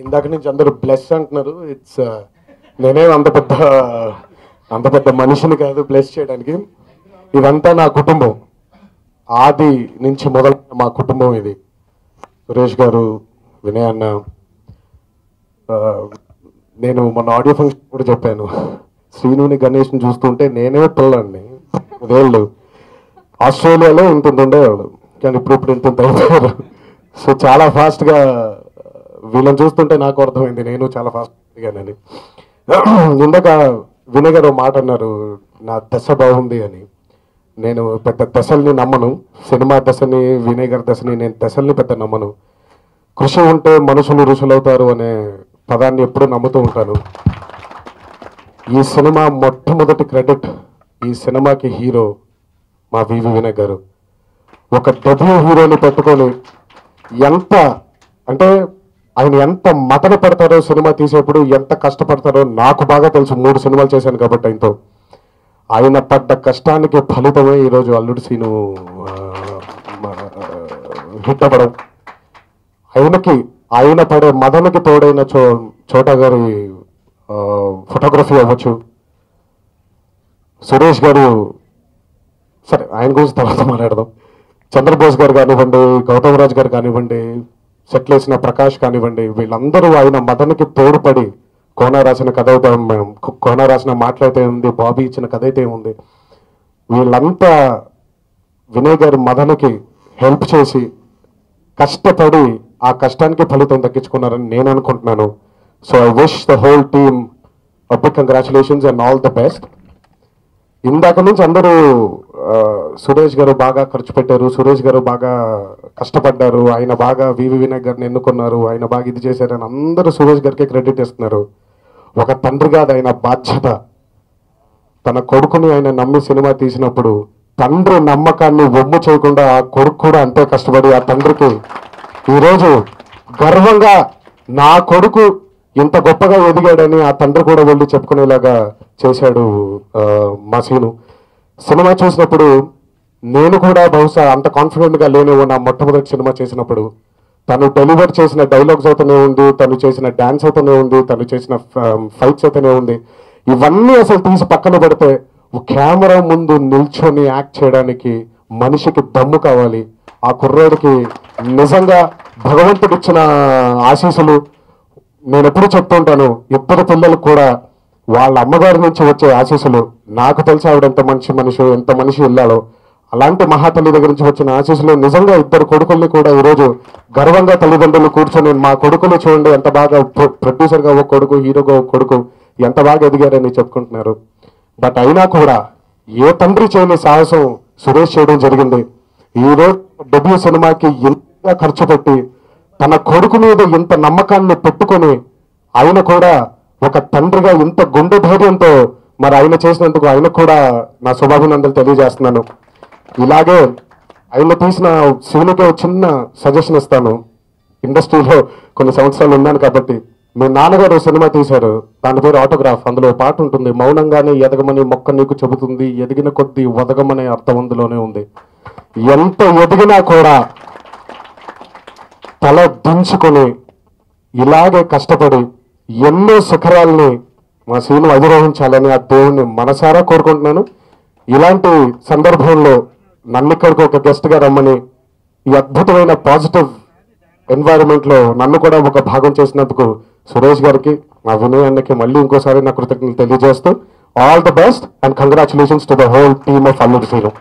ఇందాక నుంచి అందరూ బ్లెస్ అంటున్నారు. ఇట్స్ uh, నేనే అంత పెద్ద అంత పెద్ద మనిషిని కాదు బ్లెస్ చేయడానికి. ఇదంతా నా కుటుంబం. ఆది నుంచి మొదలు మా కుటుంబం ఇది. సురేష్ గారు వినయ్ అన్న నేను మొన్న ఆడియో ఫంక్షన్ కూడా చెప్పాను. శ్రీనుని గణేష్ని చూస్తుంటే నేనే పిల్లండి వేళ్ళు ఆస్ట్రేలియాలో ఇంత ఇంత ఉండేవాళ్ళు కానీ ఇప్పుడు ఇప్పుడు ఇంత సో చాలా ఫాస్ట్గా వీళ్ళని చూస్తుంటే నాకు అర్థమైంది నేను చాలా ఫాస్ట్ అడిగానని ఇందాక వినయ్ గారు మాట అన్నారు నా దశ బాగుంది అని. నేను పెద్ద దశల్ని నమ్మను సినిమా దశని వినయ్ గారి దశని నేను దశల్ని పెద్ద నమ్మను. కృషి ఉంటే మనుషులు రుషులవుతారు అనే పదాన్ని ఎప్పుడూ నమ్ముతూ ఉంటాను. ఈ సినిమా మొట్టమొదటి క్రెడిట్ ఈ సినిమాకి హీరో మా వివి వినయ్ గారు. ఒక డబ్ల్యూ హీరోని పెట్టుకొని ఎంత అంటే ఆయన ఎంత మతన పెడతారో సినిమా తీసేప్పుడు ఎంత కష్టపడతారో నాకు బాగా తెలుసు. మూడు సినిమాలు చేశాను కాబట్టి ఆయనతో. ఆయన పడ్డ కష్టానికి ఫలితమే ఈరోజు అల్లుడు సీను హిట్ అవ్వడం. ఆయనకి ఆయన పడే మదనకి తోడైన చో చోట గారి ఫోటోగ్రఫీ అవ్వచ్చు. సురేష్ గారు సరే ఆయన గురించి తర్వాత మాట్లాడదాం. చంద్రబోస్ గారు కానివ్వండి గౌతమ్ రాజ్ గారు కానివ్వండి చెట్లేసిన ప్రకాష్ కానివ్వండి వీళ్ళందరూ ఆయన మదనకి తోడ్పడి కోన రాసిన కథ అయితే మేము- కోన రాసిన మాటలైతే ఉంది బాబీ ఇచ్చిన కథ అయితే ఉంది. వీళ్ళంతా వినయ్ గారి మదనకి హెల్ప్ చేసి కష్టపడి ఆ కష్టానికి ఫలితం దక్కించుకున్నారని నేను అనుకుంటున్నాను. So I wish the whole team big congratulations and all the best ఇందాక నుంచి అందరూ సురేష్ గారు బాగా ఖర్చు పెట్టారు సురేష్ గారు బాగా కష్టపడ్డారు ఆయన బాగా వివి వినాయక్ గారిని ఎన్నుకున్నారు ఆయన బాగా ఇది చేశారని అందరూ సురేష్ గారికే క్రెడిట్ ఇస్తున్నారు. ఒక తండ్రిగా అది ఆయన బాధ్యత. తన కొడుకుని ఆయన నమ్మి సినిమా తీసినప్పుడు తండ్రి నమ్మకాన్ని ఒమ్ము చేయకుండా ఆ కొడుకు కూడా అంతే కష్టపడి ఆ తండ్రికి ఈరోజు గర్వంగా నా కొడుకు ఇంత గొప్పగా ఎదిగాడని ఆ తండ్రి కూడా వెళ్ళి చెప్పుకునేలాగా చేశాడు మసీను మా సీను. సినిమా చూసినప్పుడు నేను కూడా బహుశా అంత కాన్ఫిడెంట్గా గా నా మొట్టమొదటి సినిమా చేసినప్పుడు తను డెలివర్ చేసిన డైలాగ్స్ అయితేనే ఉంది తను చేసిన డ్యాన్స్ అయితేనే ఉంది తను చేసిన um, ఫైట్స్ అయితేనే ఉంది. ఇవన్నీ అసలు తీసి పక్కన పెడితే కెమెరా ముందు నిల్చొని యాక్ట్ చేయడానికి మనిషికి దమ్ము కావాలి. ఆ కుర్రాడికి నిజంగా భగవంతుడిచ్చిన ఆశీస్సులు నేను ఎప్పుడు చెప్తుంటాను ఇద్దరు పిల్లలకు కూడా వాళ్ళ అమ్మగారి నుంచి వచ్చే ఆశీస్సులు నాకు తెలిసి ఆవిడ ఎంత మంచి మనిషి ఎంత మనిషి వెళ్ళాలో అలాంటి మహాతల్లి దగ్గర నుంచి వచ్చిన ఆశీస్సులు నిజంగా ఇద్దరు కొడుకుల్ని కూడా ఈరోజు గర్వంగా తల్లిదండ్రులు కూర్చొని మా కొడుకులు చూడండి ఎంత బాగా ప్రొడ్యూసర్గా ఒక కొడుకు హీరోగా ఒక కొడుకు ఎంత బాగా ఎదిగారని చెప్పుకుంటున్నారు. బట్ అయినా కూడా ఏ తండ్రి చేయని సాహసం సురేష్ చేయడం జరిగింది. ఈ రోజు డెబ్యూ సినిమాకి ఎంత ఖర్చు పెట్టి తన కొడుకు మీద ఇంత నమ్మకాన్ని పెట్టుకొని ఆయన కూడా ఒక తండ్రిగా ఇంత గుండె ధైర్యంతో మరి ఆయన చేసినందుకు ఆయన కూడా నా శుభాభినందనలు తెలియజేస్తున్నాను. ఇలాగే ఆయన తీసిన శివునికి చిన్న సజెషన్ ఇస్తాను. ఇండస్ట్రీలో కొన్ని సంవత్సరాలు ఉన్నాను కాబట్టి. మీ నాన్నగారు సినిమా తీశారు. దాని పేరు ఆటోగ్రాఫ్. అందులో పాట ఉంటుంది. మౌనంగానే ఎదగమని మొక్క నీకు చెబుతుంది. ఎదిగిన కొద్దీ వదగమనే అర్థం అందులోనే ఉంది. ఎంత ఎదిగినా కూడా తల దించుకొని ఇలాగే కష్టపడి ఎన్నో శిఖరాల్ని మా సీను అధిరోహించాలని ఆ దేవుణ్ణి మనసారా కోరుకుంటున్నాను. ఇలాంటి సందర్భంలో నన్ను ఇక్కడికి ఒక గెస్ట్గా రమ్మని ఈ అద్భుతమైన పాజిటివ్ ఎన్వైరన్మెంట్లో నన్ను కూడా ఒక భాగం చేసినందుకు సురేష్ గారికి మా వినయ్ అన్నకి మళ్ళీ ఇంకోసారి నా కృతజ్ఞతలు తెలియజేస్తూ all the best and congratulations to the whole team of Alludu Seenu